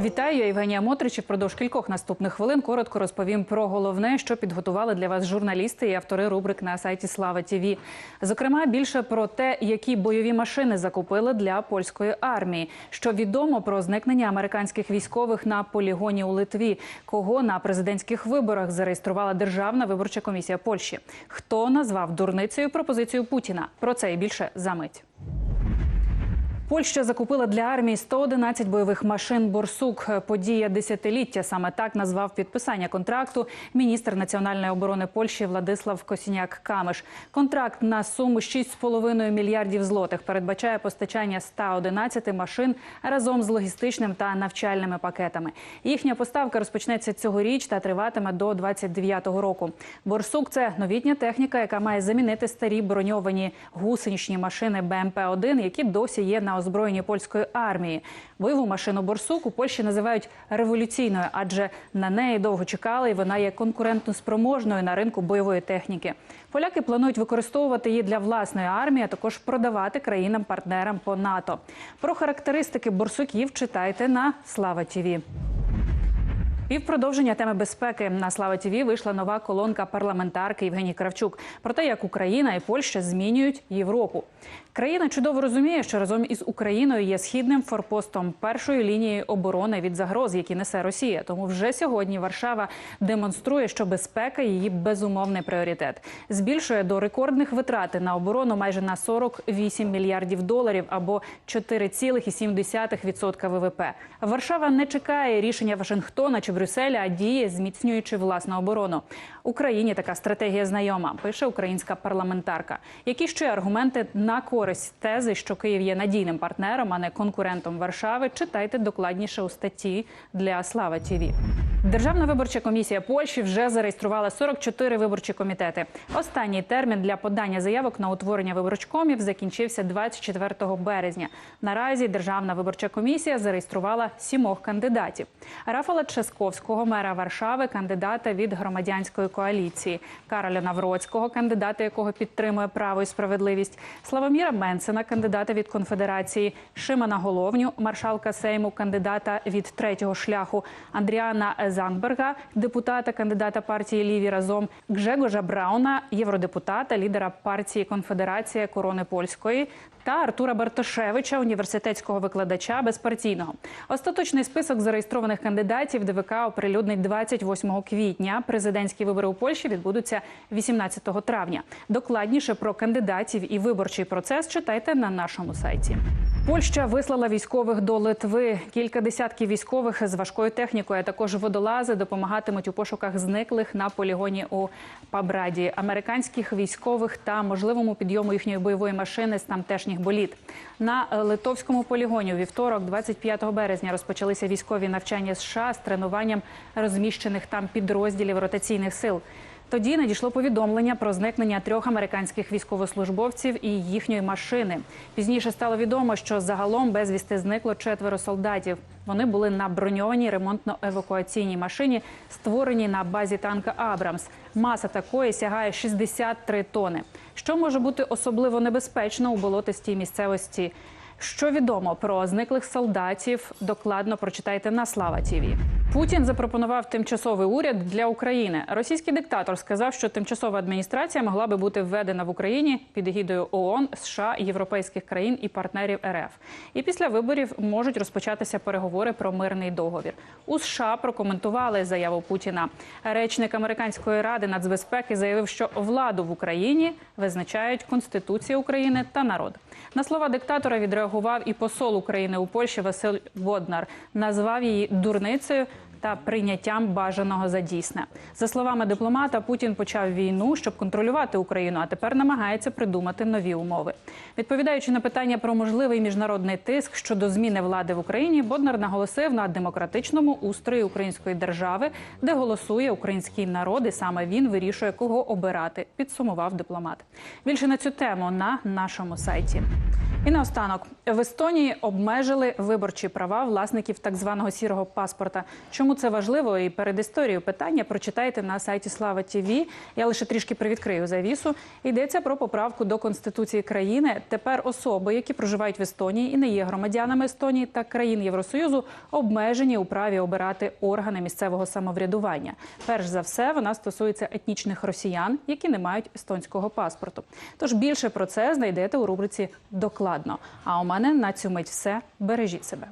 Вітаю, я Євгенія Мотрич. Впродовж кількох наступних хвилин коротко розповім про головне, що підготували для вас журналісти і автори рубрик на сайті Слава ТІВІ. Зокрема, більше про те, які бойові машини закупили для польської армії, що відомо про зникнення американських військових на полігоні у Литві, кого на президентських виборах зареєструвала Державна виборча комісія Польщі, хто назвав дурницею пропозицію Путіна. Про це і більше за мить. Польща закупила для армії 111 бойових машин Борсук. Подія десятиліття. Саме так назвав підписання контракту міністр національної оборони Польщі Владислав Косіняк Камиш. Контракт на суму 6,5 мільярдів злотих передбачає постачання 111 машин разом з логістичним та навчальними пакетами. Їхня поставка розпочнеться цьогоріч та триватиме до 29-го року. Борсук це новітня техніка, яка має замінити старі броньовані гусеничні машини БМП-1, які досі є на озброєнні польської армії. Бойову машину Борсук у Польщі називають революційною, адже на неї довго чекали, і вона є конкурентно спроможною на ринку бойової техніки. Поляки планують використовувати її для власної армії, а також продавати країнам-партнерам по НАТО. Про характеристики борсуків читайте на Слава Тіві. І в продовження теми безпеки на Слава Тіві вийшла нова колонка парламентарки Євгенії Кравчук про те, як Україна і Польща змінюють Європу. Країна чудово розуміє, що разом із Україною є східним форпостом першої лінії оборони від загроз, які несе Росія. Тому вже сьогодні Варшава демонструє, що безпека її безумовний пріоритет. Збільшує до рекордних витрати на оборону майже на 48 мільярдів доларів або 4,7% ВВП. Варшава не чекає рішення Вашингтона чи Брюсселя, а діє, зміцнюючи власну оборону. Україні така стратегія знайома, пише українська парламентарка. Які ще аргументи на користь тези, що Київ є надійним партнером, а не конкурентом Варшави? Читайте докладніше у статті для Слава Тіві. Державна виборча комісія Польщі вже зареєструвала 44 виборчі комітети. Останній термін для подання заявок на утворення виборчкомів закінчився 24 березня. Наразі Державна виборча комісія зареєструвала сімох кандидатів: Рафала Ческовського, мера Варшави, кандидата від громадянської коаліції, Кароля Навроцького, кандидата якого підтримує право і справедливість, Славоміра Менсена, кандидата від конфедерації, Шимана Головню, маршалка Сейму, кандидата від третього шляху, Андріана Занберга, депутата, кандидата партії Ліві разом, Гжегожа Брауна, євродепутата, лідера партії Конфедерація корони польської. Та Артура Бартошевича, університетського викладача безпартійного. Остаточний список зареєстрованих кандидатів ДВК оприлюднить 28 квітня. Президентські вибори у Польщі відбудуться 18 травня. Докладніше про кандидатів і виборчий процес читайте на нашому сайті. Польща вислала військових до Литви. Кілька десятків військових з важкою технікою, а також водолази допомагатимуть у пошуках зниклих на полігоні у Пабраді, американських військових та можливому підйому їхньої бойової машини з тамтешніх боліт. На литовському полігоні у вівторок, 25 березня, розпочалися військові навчання США з тренуванням розміщених там підрозділів ротаційних сил. Тоді надійшло повідомлення про зникнення трьох американських військовослужбовців і їхньої машини. Пізніше стало відомо, що загалом безвісти зникло четверо солдатів. Вони були на броньованій ремонтно-евакуаційній машині, створеній на базі танка Абрамс. Маса такої сягає 63 тони. Що може бути особливо небезпечно у болотистій місцевості? Що відомо про зниклих солдатів, докладно прочитайте на Слава Тіві. Путін запропонував тимчасовий уряд для України. Російський диктатор сказав, що тимчасова адміністрація могла би бути введена в Україні під егідою ООН, США, європейських країн і партнерів РФ. І після виборів можуть розпочатися переговори про мирний договір. У США прокоментували заяву Путіна. Речник американської ради нацбезпеки заявив, що владу в Україні визначають Конституція України та народ. На слова диктатора відреагував і посол України у Польщі Василь Воднар, Назвав її дурницею та прийняттям бажаного за дійсне. За словами дипломата, Путін почав війну, щоб контролювати Україну, а тепер намагається придумати нові умови. Відповідаючи на питання про можливий міжнародний тиск щодо зміни влади в Україні, Боднар наголосив на демократичному устрої української держави, де голосує український народ, і саме він вирішує, кого обирати. Підсумував дипломат. Більше на цю тему на нашому сайті. І наостанок в Естонії обмежили виборчі права власників так званого сірого паспорта. Чому чому це важливо і перед історією питання прочитайте на сайті Слава ТІВІ. Я лише трішки привідкрию завісу. Йдеться про поправку до конституції країни. Тепер особи, які проживають в Естонії і не є громадянами Естонії та країн Євросоюзу, обмежені у праві обирати органи місцевого самоврядування. Перш за все, вона стосується етнічних росіян, які не мають естонського паспорту. Тож більше про це знайдете у рубриці докладно. А у мене на цю мить все. Бережіть себе.